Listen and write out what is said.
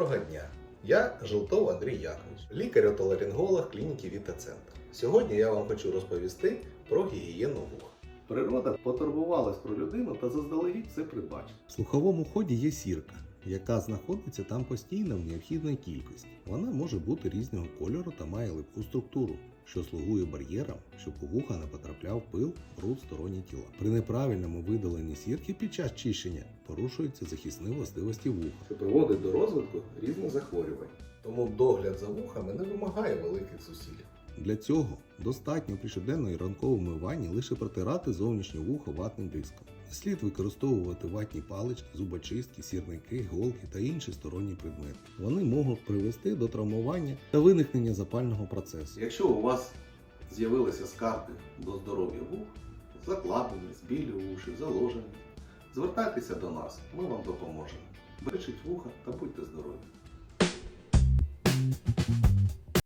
Доброго дня! Я Желтов Андрій Якович, лікар-отоларинголог клініки Віта-Центр. Сьогодні я вам хочу розповісти про гігієну вух. Природа потурбувалась про людину та заздалегідь все придбачила. В слуховому ході є сірка, яка знаходиться там постійно в необхідній кількості. Вона може бути різного кольору та має липку структуру, що слугує бар'єром, щоб у вуха не потрапляв пил, бруд сторонні тіла. При неправильному видаленні сірки під час чищення порушуються захисні властивості вуха. що приводить до розвитку різних захворювань. Тому догляд за вухами не вимагає великих зусиль. Для цього достатньо при щоденної ранковому ванні лише протирати зовнішнє вухо ватним диском. Слід використовувати ватні палички, зубочистки, сірники, голки та інші сторонні предмети. Вони можуть привести до травмування та виникнення запального процесу. Якщо у вас з'явилися скарги до здоров'я вух, закладеність, білі уші, заложені, звертайтеся до нас, ми вам допоможемо. Бережіть вуха та будьте здорові!